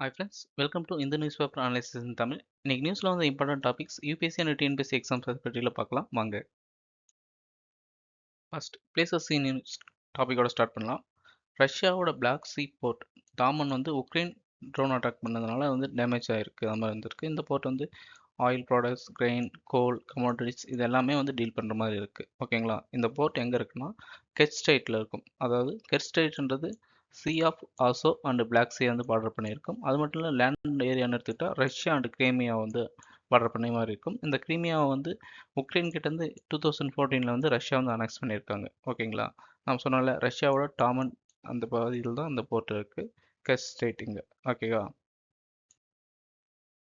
Hi friends welcome to இந்த news paper analysis in Tamil இன்னைக்கு நியூஸில் வந்து important topics UPSC and TNPSC exams அதை பற்றியில் பார்க்கலாம். வாங்க. ஃபர்ஸ்ட் பிளேசஸ் இன் நியூஸ் டாப்பிக்கோட ஸ்டார்ட் பண்ணலாம். ரஷ்யாவோட பிளாக் சீ போர்ட் டாமன் வந்து உக்ரைன் ட்ரோன் அட்டாக் பண்ணதுனால வந்து டேமேஜ் ஆகிருக்கு அது மாதிரி இருந்திருக்கு. இந்த போர்ட் வந்து oil products grain coal commodities இது எல்லாமே வந்து டீல் பண்ணுற மாதிரி இருக்குது ஓகேங்களா இந்த போர்ட் எங்கே இருக்குன்னா கெட் ஸ்டேட்டில் இருக்கும். அதாவது கெட் ஸ்டேட்ன்றது sea of Azov and black sea வந்து பார்டர் பண்ணியிருக்கும். அது மட்டும் இல்லை லேண்ட் ஏரியான்னு எடுத்துக்கிட்டால் ரஷ்யா அண்ட் கிரேமியா வந்து பார்டர் பண்ண மாதிரி இருக்கும். இந்த கிரீமியாவை வந்து உக்ரைன் கிட்டேருந்து டூ தௌசண்ட் ஃபோர்டீனில் வந்து ரஷ்யா வந்து அனெக்ஸ் பண்ணியிருக்காங்க. ஓகேங்களா நம்ம சொன்னால ரஷ்யாவோட டாமன் அந்த பகுதியில் தான் அந்த போர்ட் இருக்குது கஸ் ஸ்டேட்டிங்க ஓகேவா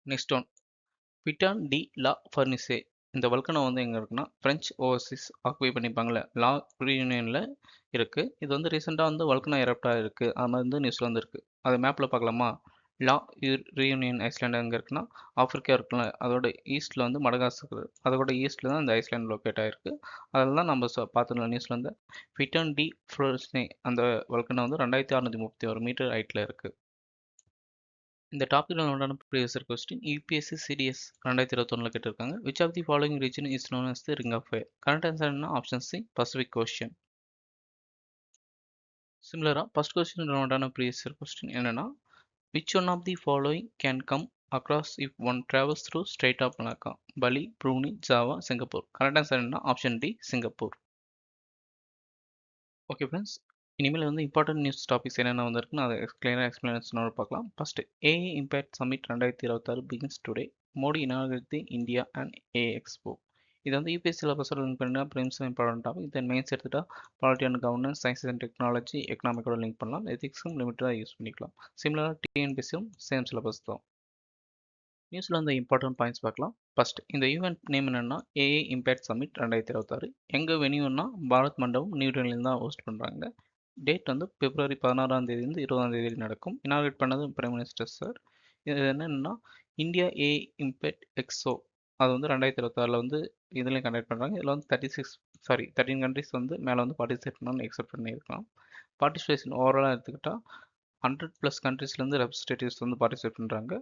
next one Piton de la Fournaise இந்த வல்கனோ வந்து எங்கே இருக்குன்னா ஃப்ரெஞ்ச் ஓவர்சீஸ் ஆக்குபை பண்ணிப்பாங்களே லா யூனியனில் இருக்குது இது வந்து ரீசெண்டாக வந்து வல்கனோ எரப்டாக இருக்குது அது மாதிரி வந்து நியூஸில் வந்து இருக்குது அது மேப்பில் பார்க்கலாமா? லா ரீயூனியன் ஐஸ்லாண்டு எங்கே இருக்குன்னா ஆஃப்ரிக்கா இருக்குல்ல. அதோட ஈஸ்ட்டில் வந்து மடகாஸ்கர் அதோட ஈஸ்ட்டில் தான் இந்த ஐஸ்லாண்ட் லொக்கேட் ஆகிருக்கு அதில் தான் நம்ம பார்த்துருந்தோம் நியூஸில் வந்து ஃபிட்டன் டி ஃப்ளோஸ்னே அந்த வல்கனோ வந்து ரெண்டாயிரத்தி அறநூற்றி முப்பத்தி ஒரு மீட்டர் ஹைட்டில் இருக்குது இந்த டாப்பிக்கில் உண்டான ப்ரீவியஸர் கொஸ்டின் யூபிஎஸ்சி சிடிஎஸ் ரெண்டாயிரத்தி இருபத்தொன்னில் கேட்டிருக்காங்க. Which of the following region is known as the ring of fire correct answer என்ன? ஆப்ஷன் சி பசிபிக் கொஸ்டின் சிமிலராக ஃபஸ்ட் கொஸ்டின் உண்டான ப்ரீவியஸர் கொஸ்டின் என்னென்னா which one of the following can come across if one travels through strait of Malacca Bali Brunei Java Singapore correct answer என்ன option D Singapore okay friends இனிமேல் வந்து important news topics என்னென்ன வந்திருக்குன்னு அதை எக்ஸ்பிளைனாக எக்ஸ்பிளனேஷனோட பார்க்கலாம். First AI impact summit ரெண்டாயிரத்தி இருபத்தாறு begins today Modi இனாகரித்து இந்தியா அண்ட் ஏ எக்ஸ்போ இது வந்து யூபிஎஸ் சிலபஸோட லிங்க் பண்ணினா prelims important topic then mains எடுத்துட்டா polity and governance science and technology எக்கனாமிக்கோட link பண்ணலாம். எத்திக்ஸும் லிமிட்டடாக யூஸ் பண்ணிக்கலாம். சிமிலராக டிஎன்பிசியும் சேம் சிலபஸ் தான். நியூஸில் வந்து இம்பார்ட்டன்ட் பாயிண்ட்ஸ் பார்க்கலாம். ஃபர்ஸ்ட் இந்த ஈவெண்ட் நேம் என்னென்னா ஏஏ இம்பேக்ட் சமிட் ரெண்டாயிரத்தி இருபத்தாறு. எங்கள் வெனியூன்னா பாரத் மண்டபம் நியூ டெல்லியில் தான் ஹோஸ்ட் பண்ணுறாங்க டேட் வந்து பிப்ரவரி பதினாறாம் தேதியிலிருந்து இருபதாம் தேதி நடக்கும். இனாகிரேட் பண்ணது பிரைம் மினிஸ்டர் சார் இது என்னென்னா இந்தியா ஏ இம்பெட் எக்ஸோ அது வந்து ரெண்டாயிரத்தி இருபத்தாறில் வந்து இதுலேயும் கண்டக்ட் பண்ணுறாங்க இதில் வந்து thirty six sorry thirteen countries வந்து மேலே வந்து பார்ட்டிசிபேட் பண்ணணும்னு எக்ஸெப்ட் பண்ணியிருக்கலாம். பார்ட்டிசிபேஷன் ஓவராலாக எடுத்துக்கிட்டால் ஹண்ட்ரட் ப்ளஸ் கண்ட்ரீஸ்லேருந்து ரெப்ரஸன்டேட்டிவ்ஸ் வந்து பார்ட்டிசிபேட் பண்ணுறாங்க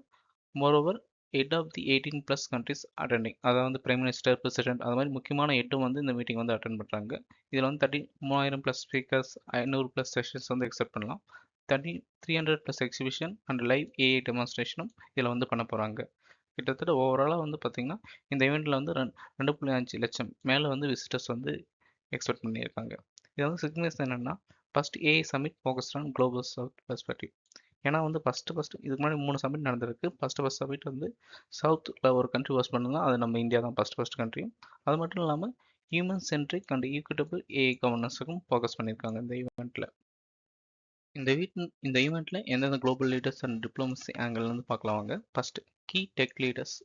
moreover at of the eighteen plus countries attending அதாவது பிரைம் மினிஸ்டர் பிரசிடென்ட் அது மாதிரி முக்கியமான எட்டும் வந்து இந்த மீட்டிங் வந்து அட்டன் பண்ணுறாங்க இதில் வந்து தேர்ட்டி மூவாயிரம் ப்ளஸ் ஸ்பீக்கர்ஸ் ஐநூறு ப்ளஸ் செஷன்ஸ் வந்து எக்ஸெப்ட் பண்ணலாம். Thirty three hundred plus exhibition and live AI டெமான்ஸ்ட்ரேஷனும் இதில் வந்து பண்ண போகிறாங்க கிட்டத்தட்ட ஓவராலாக வந்து பார்த்திங்கன்னா இந்த ஈவெண்ட்டில் வந்து ரெண்டு ரெண்டு புள்ளி அஞ்சு லட்சம் மேலே வந்து விசிட்டர்ஸ் வந்து எக்ஸ்பெக்ட் பண்ணியிருக்காங்க. இது வந்து சிக்னஸ் என்னென்னா first AI summit focused on global south perspective ஏன்னா வந்து ஃபஸ்ட்டு ஃபஸ்ட்டு இதுக்கு முன்னாடி மூணு சமிட் நடந்திருக்கு. ஃபஸ்ட்டு ஃபஸ்ட் சமிட் வந்து சவுத்தில் ஒரு கண்ட்ரி ஹோஸ்ட் பண்ணுங்க அது நம்ம இந்தியா தான் ஃபஸ்ட் ஃபஸ்ட் கண்ட்ரி அது மட்டும் இல்லாமல் human centric and equitable AI கவர்னன்ஸுக்கும் focus பண்ணியிருக்காங்க இந்த ஈவெண்ட்டில் இந்த வீட் இந்த ஈவெண்ட்டில் எந்தெந்த குளோபல் லீடர்ஸ் அண்ட் டிப்ளமசி ஆங்கிள்லேருந்து பார்க்கலாம் வாங்க. ஃபஸ்ட்டு கீ டெக் லீடர்ஸ்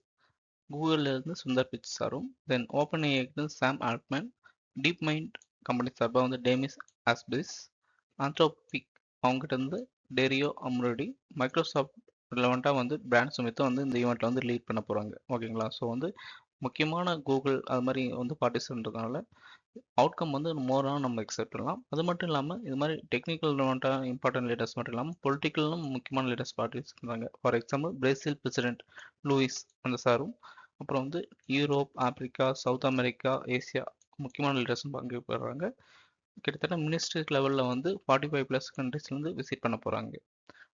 கூகுள்லேருந்து சுந்தர் பிச் சாரும் then open ஏஐக்கு Sam Altman deep mind company சார்பாக வந்து டேமிஸ் ஆஸ்பிஸ் ஆந்த்ரோபிக் அவங்ககிட்ட இருந்து டெரியோ அம்ரோடி மைக்ரோசாஃப்ட் ரிலவெண்ட்டாக வந்து பிராண்ட் சுமித்தும் வந்து இந்த ஈவெண்ட்டில் வந்து லீட் பண்ண போகிறாங்க ஓகேங்களா ஸோ வந்து முக்கியமான கூகுள் அது மாதிரி வந்து பார்ட்டிசிபேட்ன்றதுனால அவுட்கம் வந்து மோராக நம்ம எக்ஸெப்ட் பண்ணலாம். அது மட்டும் இல்லாமல் இது மாதிரி டெக்னிக்கல் ரிலவெண்ட்டாக இம்பார்ட்டன்ட் லீடர்ஸ் மட்டும் இல்லாமல் பொலிட்டிக்கலும் முக்கியமான லீடர்ஸ் பார்ட்டிசிபேட் பண்ணுறாங்க for example Brazil president Luiz அந்த சாரும் அப்புறம் வந்து Europe Africa South America Asia முக்கியமான லீடர்ஸும் பங்கு பெறுறாங்க கிட்டத்தட்ட மினிஸ்ட்ரி லெவலில் வந்து ஃபார்ட்டி ஃபைவ் ப்ளஸ் கண்ட்ரிஸ்லேருந்து விசிட் பண்ண போகிறாங்க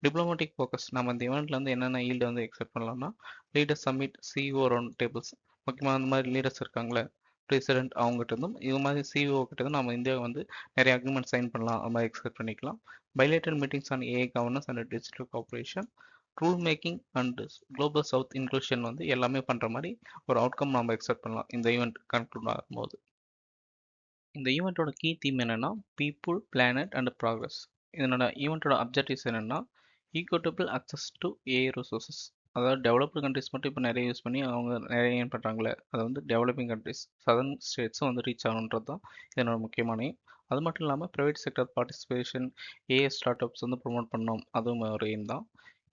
டிப்ளமேட்டிக் ஃபோக்கஸ் நம்ம இந்த ஈவெண்ட்டில் வந்து என்னென்ன ஈல்டு வந்து எக்ஸெப்ட் பண்ணலாம்னா leader summit CEO round tables முக்கியமாக அந்த மாதிரி லீடர்ஸ் இருக்காங்களே பிரசிடென்ட் அவங்ககிட்ட இருந்தும் இது மாதிரி சிஓ கிட்ட இருந்தும் நம்ம இந்தியா வந்து நிறைய அக்ரிமெண்ட் சைன் பண்ணலாம் அது மாதிரி எக்ஸ்பெக்ட் பண்ணிக்கலாம். Bilateral meetings on AI governance and digital corporation rule making and global south inclusion வந்து எல்லாமே பண்ணுற மாதிரி ஒரு அவுட்கம் நம்ம எக்ஸ்பெக்ட் பண்ணலாம் இந்த ஈவெண்ட் கன்க்ளூட் ஆகும்போது. இந்த ஈவெண்ட்டோட கீ தீம் என்னென்னா பீப்புள் பிளானட் அண்ட் ப்ராக்ரஸ் இதனோட ஈவெண்ட்டோட அப்ஜெக்டிவ்ஸ் என்னென்னா equitable access to AI resources அதாவது டெவலப்டு கண்ட்ரிஸ் மட்டும் இப்போ நிறைய யூஸ் பண்ணி அவங்க நிறைய ஏன் பண்ணுறாங்களே அதை வந்து டெவலப்பிங் கண்ட்ரிஸ் சதர்ன் ஸ்டேட்ஸும் வந்து ரீச் ஆகணுன்றது தான் இதனோட முக்கியமான அது மட்டும் இல்லாமல் private sector participation AI startups வந்து ப்ரொமோட் பண்ணோம் அதுவும் ஒரு எய்ம் தான்.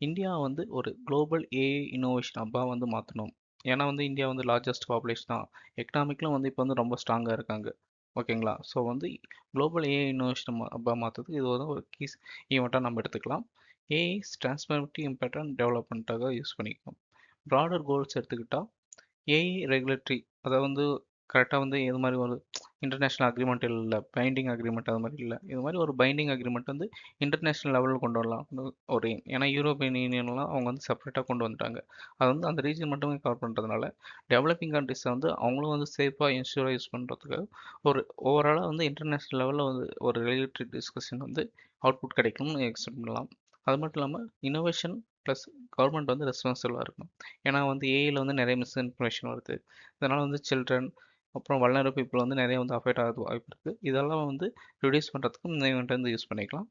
இந்தியா வந்து ஒரு குளோபல் ஏஐ இனோவேஷன் அப்பா வந்து மாற்றணும் ஏன்னா வந்து இந்தியா வந்து லார்ஜஸ்ட் பாப்புலேஷன் தான். எக்கனாமிக்லும் வந்து இப்போ வந்து ரொம்ப ஸ்ட்ராங்காக இருக்காங்க. ஓகேங்களா? ஸோ வந்து குளோபல் ஏஐ இன்னோவேஷன் ஹப்பாக மாற்றுறதுக்கு இது வந்து ஒரு கீஸ் ஈவெண்ட்டாக நம்ம எடுத்துக்கலாம். ஏஐஸ் டிரான்ஸ்பரபிலிட்டி இம்பேக்ட் அண்ட் டெவலப்மெண்ட்டாக யூஸ் பண்ணிக்கலாம் ப்ராடர் கோல்ஸ் எடுத்துக்கிட்டால் ஏஐ ரெகுலேட்டரி அதை வந்து கரெக்டாக வந்து இது மாதிரி ஒரு இன்டர்நேஷ்னல் அக்ரிமெண்ட் இல்லை பைண்டிங் அக்ரிமெண்ட் அது மாதிரி இல்லை. இது மாதிரி ஒரு பைண்டிங் அக்ரிமெண்ட் வந்து இன்டர்நேஷ்னல் லெவலில் கொண்டு வரலாம். ஒரு ஏன்னா யூரோப்பியன் யூனியன்லாம் அவங்க வந்து செப்பரேட்டாக கொண்டு வந்துட்டாங்க. அது வந்து அந்த ரீஜன் மட்டுமே கவர் பண்ணுறதுனால டெவலப்பிங் கண்ட்ரிஸை வந்து அவங்களும் வந்து சேஃபாக இன்ஷூராக யூஸ் பண்ணுறதுக்கு ஒரு ஓவராலாக வந்து இன்டர்நேஷ்னல் லெவலில் வந்து ஒரு ரெகுலேட்டரி டிஸ்கஷன் வந்து அவுட்புட் கிடைக்கும்னு எக்ஸ்பெக்ட் பண்ணலாம். அது மட்டும் இல்லாமல் இனோவேஷன் ப்ளஸ் கவர்மெண்ட் வந்து ரெஸ்பான்சிபிளாக இருக்கணும். ஏன்னா வந்து ஏஐயில் வந்து நிறைய மிஸ்இன்ஃபர்மேஷன் வருது. இதனால் வந்து சில்ட்ரன் அப்புறம் வல்லர பீப்புள் வந்து நிறைய வந்து அஃபெக்ட் ஆகிறது வாய்ப்பு இருக்குது இதெல்லாம் வந்து ரிடியூஸ் பண்ணுறதுக்கும் இந்த இவெண்ட் வந்து யூஸ் பண்ணிக்கலாம்.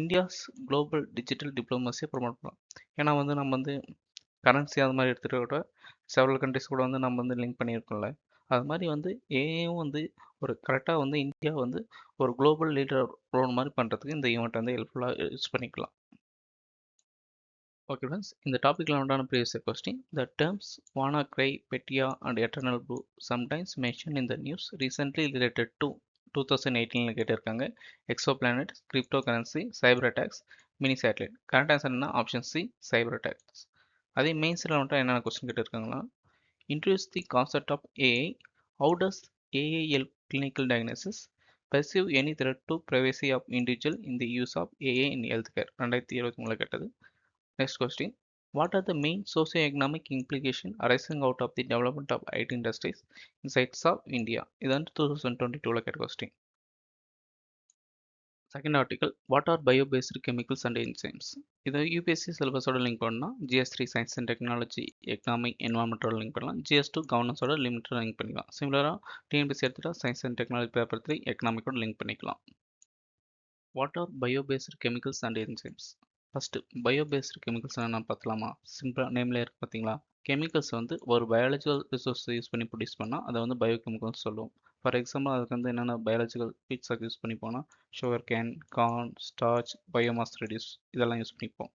இந்தியாஸ் குளோபல் டிஜிட்டல் டிப்ளமசியை ப்ரொமோட் பண்ணலாம். ஏன்னா வந்து நம்ம வந்து கரன்சி அது மாதிரி எடுத்துகிட்டு கூட செவரல் கண்ட்ரிஸ் கூட வந்து நம்ம வந்து லிங்க் பண்ணியிருக்கோம்ல. அது மாதிரி வந்து ஏஐயும் வந்து ஒரு கரெக்டாக வந்து இந்தியா வந்து ஒரு குளோபல் லீடர் ரோல் மாதிரி பண்ணுறதுக்கு இந்த ஈவெண்ட் வந்து ஹெல்ப்ஃபுல்லாக யூஸ் பண்ணிக்கலாம். ஓகே ஃப்ரெண்ட்ஸ் இந்த டாப்பிக்கில் உண்டான previous question the terms WannaCry Petya and EternalBlue sometimes mention in the news recently related to two thousand எயிட்டீனில் கேட்டிருக்காங்க. Exoplanet cryptocurrency cyber attacks mini satellite correct answer என்ன ஆப்ஷன் சி சைபர் அட்டாக்ஸ் அதே மெயின்ஸில் வந்துட்டு என்னென்ன question கேட்டிருக்காங்களா introduce the concept of AI how does AI help clinical diagnosis perceive any threat to privacy of individual in the use of AI in health care ரெண்டாயிரத்தி இருபத்தி மூணில் கேட்டது. Next question. What are the main socio-economic implications arising out of the development of IT industries in sites of India? இது வந்து two thousand twenty டூவில் கேட்ட question second article what are biobased chemicals and enzymes இதை UPSC சிலபஸோட link பண்ணால் GS three science and technology economic என்வாரன்மெண்டோட link பண்ணலாம். GS two கவர்னன்ஸோட லிமிட்டோட லிங்க் பண்ணிக்கலாம். சிமிலராக டிஎன்பிசி எடுத்துகிட்டா science and technology paper three எக்கனாமிக்கோட link பண்ணிக்கலாம். What are biobased chemicals and enzymes first biobased chemicals நான் பார்க்கலாமா? சிம்பிளாக நேம்லேயே இருக்குது பார்த்தீங்களா கெமிக்கல்ஸ் வந்து ஒரு பயாலஜிக்கல் ரிசோர்ஸ் யூஸ் பண்ணி ப்ரொடியூஸ் பண்ணால் அதை வந்து பயோ கெமிக்கல்ஸ் சொல்லுவோம். ஃபார் எக்ஸாம்பிள் அதுக்கு வந்து என்னென்ன பயாலஜிக்கல் பீட்ஸாக யூஸ் பண்ணி போனால் sugar cane corn starch biomass residues இதெல்லாம் யூஸ் பண்ணிப்போம்.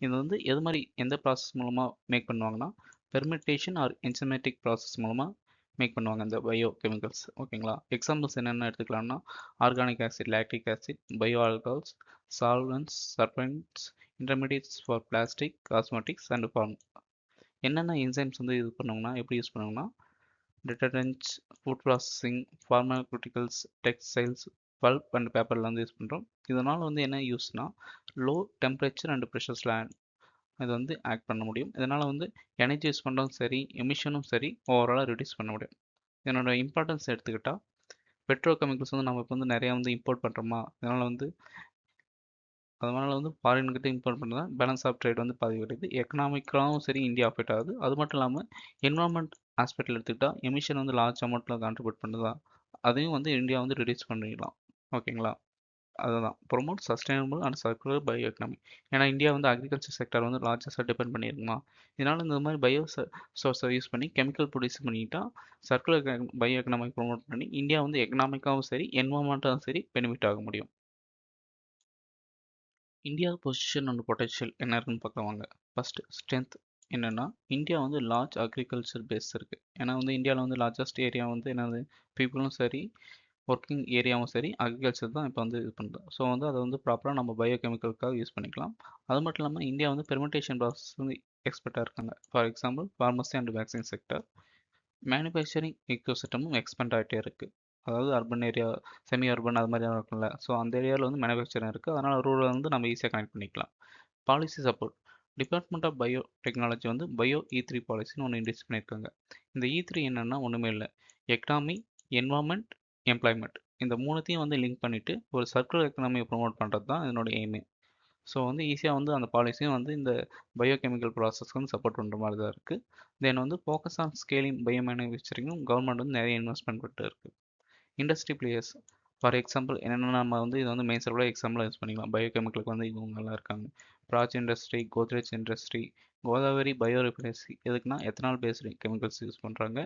இது வந்து எது மாதிரி எந்த ப்ராசஸ் மூலமாக மேக் பண்ணுவாங்கன்னா பெர்மெண்டேஷன் ஆர் என்சமேட்டிக் ப்ராசஸ் மூலமாக மேக் பண்ணுவாங்க இந்த பயோ கெமிக்கல்ஸ் ஓகேங்களா எக்ஸாம்பிள்ஸ் என்னென்ன எடுத்துக்கலாம்னா organic acid lactic acid bio alcohols solvents surfactants intermediates for plastic cosmetics and pharma என்னென்ன என்சைம்ஸ் வந்து இது பண்ணுவோம்னா எப்படி யூஸ் பண்ணுவோம்னா detergents food processing pharmaceuticals textiles pulp and பேப்பரில் வந்து யூஸ் பண்ணுறோம் இதனால் வந்து என்ன யூஸ்னால் லோ டெம்பரேச்சர் அண்ட் ப்ரெஷர் இது வந்து ஆக்ட் பண்ண முடியும். இதனால் வந்து எனர்ஜி யூஸ் பண்ணுறதும் சரி எமிஷனும் சரி ஓவராலாக ரிடியூஸ் பண்ண முடியும். இதனோட இம்பார்ட்டன்ஸ் எடுத்துக்கிட்டால் பெட்ரோ கெமிக்கல்ஸ் வந்து நம்ம இப்போ வந்து நிறையா வந்து இம்போர்ட் பண்ணுறோமா இதனால் வந்து அதனால் வந்து ஃபாரின்கிட்ட இம்போர்ட் பண்ணுறது பேலன்ஸ் ஆஃப் ட்ரேட் வந்து பாதிக்கப்படுது எக்கனாமிக்கலாகவும் சரி இந்தியா அஃபெக்ட் ஆகுது. அது மட்டும் இல்லாமல் என்வரான்மெண்ட் ஆஸ்பெக்டில் எடுத்துக்கிட்டால் எமிஷன் வந்து லார்ஜ் அமௌண்ட்டில் கான்ட்ரிபியூட் பண்ணுதா அதையும் வந்து இந்தியா வந்து ரிடியூஸ் பண்ணிக்கலாம் ஓகேங்களா? அதுதான். Promote sustainable and circular bio economy ஏன்னா இந்தியா வந்து அக்ரிகல்ச்சர் செக்டர் வந்து லார்ஜஸ்ட்டாக டிபெண்ட் பண்ணியிருக்குமா இதனால் இந்த மாதிரி பயோ சோர்ஸை யூஸ் பண்ணி கெமிக்கல் ப்ரொடியூஸ் பண்ணிட்டா சர்க்குலர் பயோ எக்கனாமிக் ப்ரொமோட் பண்ணி இந்தியா வந்து எக்கனாமிக்காகவும் சரி என்வரான்மெண்ட்டாகவும் சரி பெனிஃபிட் ஆக முடியும். இந்தியா பொசிஷன் அண்ட் பொட்டன்ஷியல் என்ன இருக்குன்னு பார்க்க வாங்க ஃபஸ்ட்டு ஸ்ட்ரென்த் என்னென்னா இந்தியா வந்து லார்ஜ் அக்ரிகல்ச்சர் பேஸ் இருக்குது ஏன்னா வந்து இந்தியாவில் வந்து லார்ஜஸ்ட் ஏரியா வந்து என்னது? பீப்புளும் சரி ஒர்க்கிங் ஏரியாவும் சரி அக்ரிகல்ச்சர் தான் இப்போ வந்து இது பண்ணுறது ஸோ வந்து அதை வந்து ப்ராப்பராக நம்ம பயோ கெமிக்கலுக்காக யூஸ் பண்ணிக்கலாம். அது மட்டும் இல்லாமல் இந்தியா வந்து பெர்மெண்டேஷன் ப்ராசஸ் வந்து எக்ஸ்பர்ட்டாக இருக்காங்க. For example pharmacy and vaccine sector manufacturing எக்கோசிஸ்டமும் expand ஆகிட்டே இருக்குது அதாவது அர்பன் ஏரியா செமி அர்பன் அது மாதிரி இருக்கும்ல. ஸோ அந்த ஏரியாவில் வந்து மேனுஃபேக்சரிங் இருக்குது அதனால் ரூரல் வந்து நம்ம ஈஸியாக கனெக்ட் பண்ணிக்கலாம். Policy support department of bio technology வந்து பயோ இ த்ரீ பாலிசின்னு ஒன்று இன்ட்ரடியூஸ் பண்ணியிருக்காங்க. இந்த இ த்ரீ என்னென்னா ஒன்றுமே இல்லை. எக்கனாமி என்வாமெண்ட் எம்ப்ளாய்மெண்ட் இந்த மூணுத்தையும் வந்து லிங்க் பண்ணிவிட்டு ஒரு சர்க்குலர் எக்கனாமியை ப்ரொமோட் பண்ணுறது தான் இதனோட எய்மே ஸோ வந்து ஈஸியாக வந்து அந்த பாலிசியும் வந்து இந்த பயோகெமிக்கல் ப்ராசஸ்க்கு வந்து சப்போர்ட் பண்ணுற மாதிரி தான் இருக்குது தென் வந்து ஃபோக்கஸ் ஆன் ஸ்கேலிங் பயோ மேனுஃபேக்சரிங்கும் கவர்மெண்ட் வந்து நிறைய இன்வெஸ்ட்மெண்ட் பண்ணிட்டு இருக்குது இண்டஸ்ட்ரி பிளேயர்ஸ் ஃபார் எக்ஸாம்பிள் என்னென்ன நம்ம வந்து இது வந்து மெயின் சர்வில் எக்ஸாம்பிளாக யூஸ் பண்ணிக்கலாம். பயோகெமிக்கலுக்கு வந்து இவங்கெல்லாம் இருக்காங்க. Praj industry Godrej industry Godavari bio refinery எதுக்குன்னா எத்தனால் பேஸ்டு கெமிக்கல்ஸ் யூஸ் பண்ணுறாங்க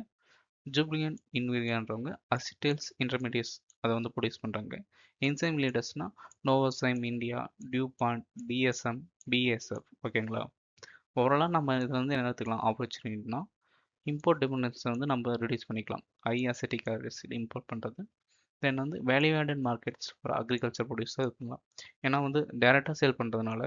ஜூப்ளியன் இன்வீரியான்றவங்க அசிட்டேல்ஸ் இன்டர்மீடியட்ஸ் அதை வந்து ப்ரொடியூஸ் பண்ணுறாங்க enzyme லீடர்ஸ்னால் Novozyme India DuPont DSM BASF ஓகேங்களா ஓவராலாக நம்ம இதை வந்து என்ன எடுத்துக்கலாம்? ஆப்பர்ச்சுனிட்டினா இம்போர்ட் டிபெண்டன்ஸை வந்து நம்ம ரிடியூஸ் பண்ணிக்கலாம். ஐ அசட்டிக் ஆசிட் இம்போர்ட் பண்ணுறது தென் வந்து value added markets for agriculture ப்ரொடியூஸாக இது பண்ணலாம் ஏன்னா வந்து டேரெக்டாக சேல் பண்ணுறதுனால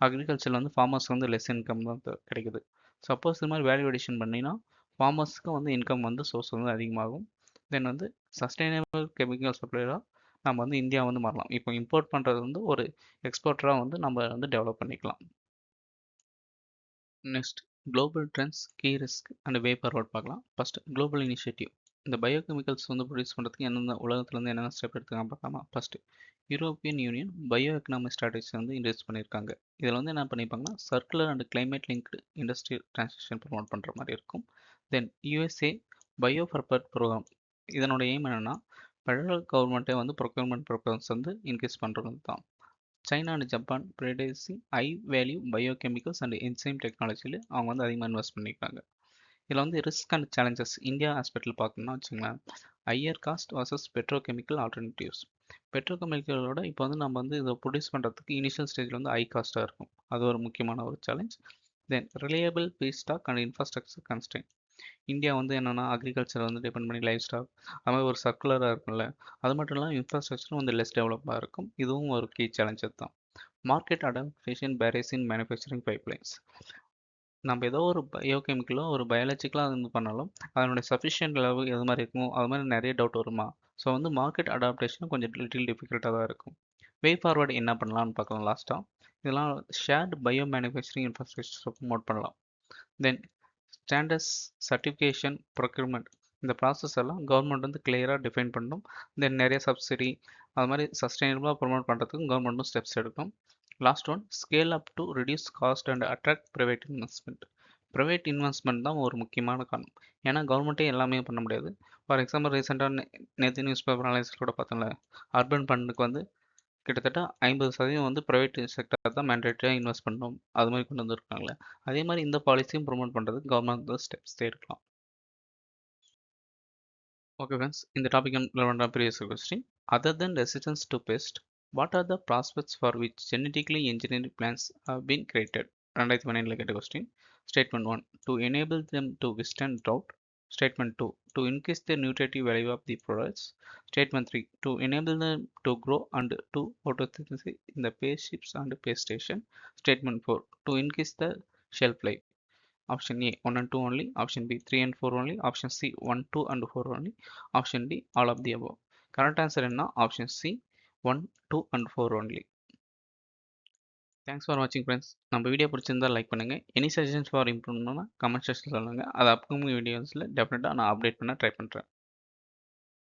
அக்ரிகல்ச்சரில் வந்து ஃபார்மர்ஸ்க்கு வந்து லெஸ் இன்கம் தான் கிடைக்குது. சப்போஸ் இது மாதிரி வேல்யூ அடிஷன் பண்ணினா ஃபார்மர்ஸ்க்கு வந்து இன்கம் வந்து சோர்ஸ் வந்து அதிகமாகும். தென் வந்து சஸ்டைனபிள் கெமிக்கல் சப்ளையராக நம்ம வந்து இந்தியா வந்து மாறலாம். இப்போ இம்போர்ட் பண்ணுறது வந்து ஒரு எக்ஸ்போர்ட்டராக வந்து நம்ம வந்து டெவலப் பண்ணிக்கலாம். Next global trends key risk and way forward பார்க்கலாம். ஃபஸ்ட் குளோபல் இனிஷியேட்டிவ் இந்த பயோகெமிக்கல்ஸ் வந்து ப்ரொடியூஸ் பண்ணுறதுக்கு எந்தெந்த உலகத்துலேருந்து என்னென்ன ஸ்டெப் எடுத்துக்கலாம் பார்க்காம first European Union bio economic strategy வந்து இன்ட்ரெஸ்ட் பண்ணியிருக்காங்க. இதில் வந்து என்ன பண்ணியிருப்பாங்கன்னா circular and climate linked industrial transaction promote பண்ணுற மாதிரி இருக்கும். தென் யூஎஸ்ஏ பயோ பர்பட் ப்ரோக்ராம் இதனோட எய்ம் என்னென்னா ஃபெடரல் கவர்மெண்ட்டே வந்து ப்ரொக்யூர்மெண்ட் ப்ரோக்ராம்ஸ் வந்து இன்க்ரீஸ் பண்ணுறது தான் China and Japan producing high value biochemicals and enzyme டெக்னாலஜியில் அவங்க வந்து அதிகமாக இன்வெஸ்ட் பண்ணியிருக்காங்க. இதில் வந்து risk and challenges. India hospital பார்க்கணும்னா வச்சுங்களேன் higher cost versus petrochemical alternatives பெட்ரோகெமிக்கலோட இப்போ வந்து நம்ம வந்து இதை ப்ரொடியூஸ் பண்ணுறதுக்கு இனிஷியல் ஸ்டேஜில் வந்து ஹை காஸ்ட்டாக இருக்கும். அது ஒரு முக்கியமான ஒரு challenge then reliable feedstock and infrastructure constraint India வந்து என்னென்னா அக்ரிகல்ச்சர் வந்து டிபெண்ட் பண்ணி லைஃப் ஸ்டாக் அது மாதிரி ஒரு சர்க்குலராக இருக்கும்ல. அது மட்டும் இல்லாமல் இன்ஃப்ராஸ்ட்ரக்சரும் வந்து லெஸ் டெவலப்பாக இருக்கும். இதுவும் ஒரு கீ சேலஞ்சஸ் தான். Market adaptation barriers in manufacturing pipelines நம்ம ஏதோ ஒரு பயோகெமிக்கலோ ஒரு பயாலஜிக்கலாக அது வந்து பண்ணாலும் அதனுடைய சஃபிஷியன்ட் லெவல் எது மாதிரி இருக்குமோ அது மாதிரி நிறைய டவுட் வருமா? ஸோ வந்து மார்க்கெட் அடாப்டேஷன் கொஞ்சம் லிட்டில் டிஃபிகல்ட்டாக தான் இருக்கும். வே ஃபார்வர்டு என்ன பண்ணலாம்னு பார்க்கலாம் லாஸ்ட்டாக இதெல்லாம் shared bio manufacturing infrastructure promote பண்ணலாம். தென் ஸ்டாண்டர்ட்ஸ் சர்டிஃபிகேஷன் ப்ரொக்யூர்மெண்ட் இந்த ப்ராசஸ் எல்லாம் கவர்மெண்ட் வந்து கிளியராக டிஃபைன் பண்ணும். தென் நிறைய சப்சிடி அது மாதிரி சஸ்டைனபிளாக ப்ரொமோட் பண்ணுறதுக்கும் கவர்மெண்ட்டும் ஸ்டெப்ஸ் எடுக்கும். Last one scale up to reduce cost and attract private investment private investment தான் ஒரு முக்கியமான காரணம். ஏன்னா கவர்மெண்ட்டே எல்லாமே பண்ண முடியாது. ஃபார் எக்ஸாம்பிள் ரீசெண்டாக நேற்று நியூஸ் பேப்பர் அனாலிசிஸ் கூட பார்த்தோம்ல அர்பன் ஃபண்டுக்கு வந்து கிட்டத்தட்ட ஐம்பது சதவீதம் வந்து ப்ரைவேட் செக்டர் தான் மேண்டேட்டரியாக இன்வெஸ்ட் பண்ணணும். அது மாதிரி கொண்டு வந்திருக்காங்களே. அதே மாதிரி இந்த பாலிசியும் ப்ரொமோட் பண்ணுறது கவர்மெண்ட் தான் ஸ்டெப்ஸ் எடுக்கலாம். ஓகே ஃப்ரெண்ட்ஸ் இந்த topic ரெலவெண்டாக previous question other then resistance to pest what are the prospects for which genetically engineering plants have been created ரெண்டாயிரத்தி பன்னெண்டில் கேட்ட question statement one to enable them to withstand drought Statement 2 to increase the nutritive value of the products. Statement 3 to enable them to grow and to photosynthesize in the pace ships and pace station. Statement 4 to increase the shelf life. Option A 1 and 2 only. Option B 3 and 4 only. Option C 1, 2 and 4 only. Option D all of the above. Correct answer in option C 1, 2 and 4 only. Thanks for வாட்சிங் friends நம்ம video பிடிச்சிருந்தா like பண்ணுங்கள் any suggestions for இம்ப்ரூவ்மெண்ட்னா comment section சொல்லுங்கள் அது upcoming வீடியோஸில் டெஃபினட்டாக நான் அப்டேட் பண்ண ட்ரை பண்ணுறேன்